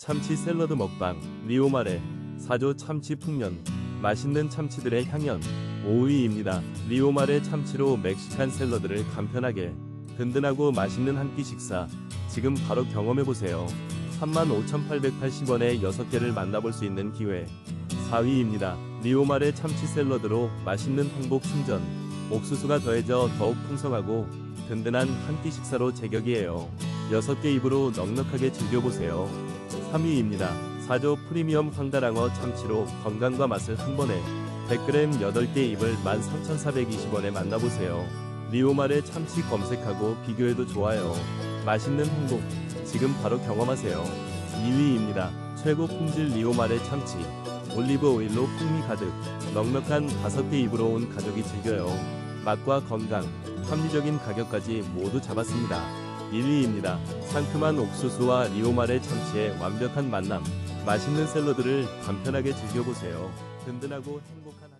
참치 샐러드 먹방 리오말의 사조 참치 풍년 맛있는 참치들의 향연 5위입니다. 리오말의 참치로 멕시칸 샐러드를 간편하게 든든하고 맛있는 한 끼 식사 지금 바로 경험해보세요. 35,880원에 6개를 만나볼 수 있는 기회 4위입니다. 리오말의 참치 샐러드로 맛있는 행복 충전 옥수수가 더해져 더욱 풍성하고 든든한 한 끼 식사로 제격이에요. 6개 입으로 넉넉하게 즐겨보세요. 3위입니다. 4조 프리미엄 황다랑어 참치로 건강과 맛을 한 번에 100g 8개 입을 13,420원에 만나보세요. 리오말의 참치 검색하고 비교해도 좋아요. 맛있는 행복 지금 바로 경험하세요. 2위입니다. 최고 품질 리오말의 참치 올리브 오일로 풍미 가득 넉넉한 5개 입으로 온 가족이 즐겨요. 맛과 건강, 합리적인 가격까지 모두 잡았습니다. 1위입니다. 상큼한 옥수수와 리오말의 참치의 완벽한 만남. 맛있는 샐러드를 간편하게 즐겨보세요. 든든하고 행복한 한